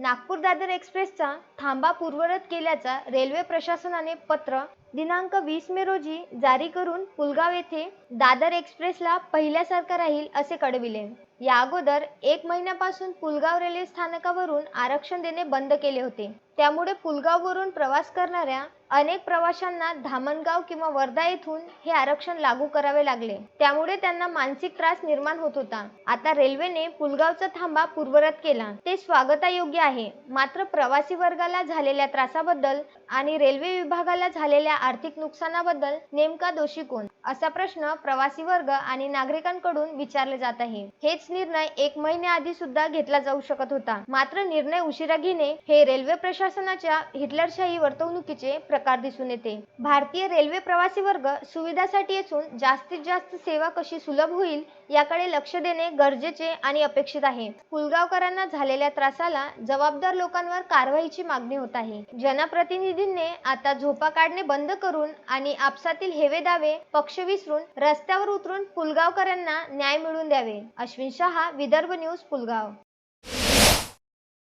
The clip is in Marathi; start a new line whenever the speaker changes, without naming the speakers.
नागपूर दादर एक्सप्रेसचा थांबा पूर्वरत केल्याचा रेल्वे प्रशासनाने पत्र दिनांक वीस मे रोजी जारी करून पुलगाव येथे दादर एक्सप्रेसला पहिल्यासारखं राहील असे कळविले. या अगोदर एक महिन्यापासून पुलगाव रेल्वे स्थानकावरून आरक्षण देणे बंद केले होते. त्यामुळे पुलगाववरून प्रवास करणाऱ्या अनेक प्रवाशांना धामणगाव किंवा वर्धा येथून हे आरक्षण लागू करावे लागले. त्यामुळे त्यांना मानसिक त्रास निर्माण होत होता. आता रेल्वेने पुलगावचा थांबा पूर्वरत केला. ते स्वागतायोग्य आहे. मात्र प्रवासी वर्गाला झालेल्या त्रासाबद्दल आणि रेल्वे विभागाला झालेल्या आर्थिक नुकसानाबद्दल नेमका दोषी कोण? असा प्रश्न प्रवासी वर्ग आणि नागरिकांकडून विचारले जात आहे. हेच निर्णय एक महिन्याआधी सुद्धा घेतला जाऊ शकत होता. मात्र निर्णय उशिरा घेणे हे रेल्वे प्रशासनाच्या हिटलरशाही वर्तवणुकीचे प्रकार दिसून येते. भारतीय रेल्वे प्रवासी वर्ग सुविधासाठी असून जास्तीत जास्त सेवा कशी सुलभ होईल याकडे लक्ष देणे गरजेचे आणि अपेक्षित आहे. पुलगावकरांना झालेल्या त्रासाला जबाबदार लोकांवर कारवाईची मागणी होत आहे. जनप्रतिनिधींनी आता झोपा काढणे बंद करून आणि आपसातील हेवे दावे पक्ष विसरून रस्त्यावर उतरून पुलगावकरांना न्याय मिळवून द्यावे. अश्विन शहा विदर्भ न्यूज पुलगाव.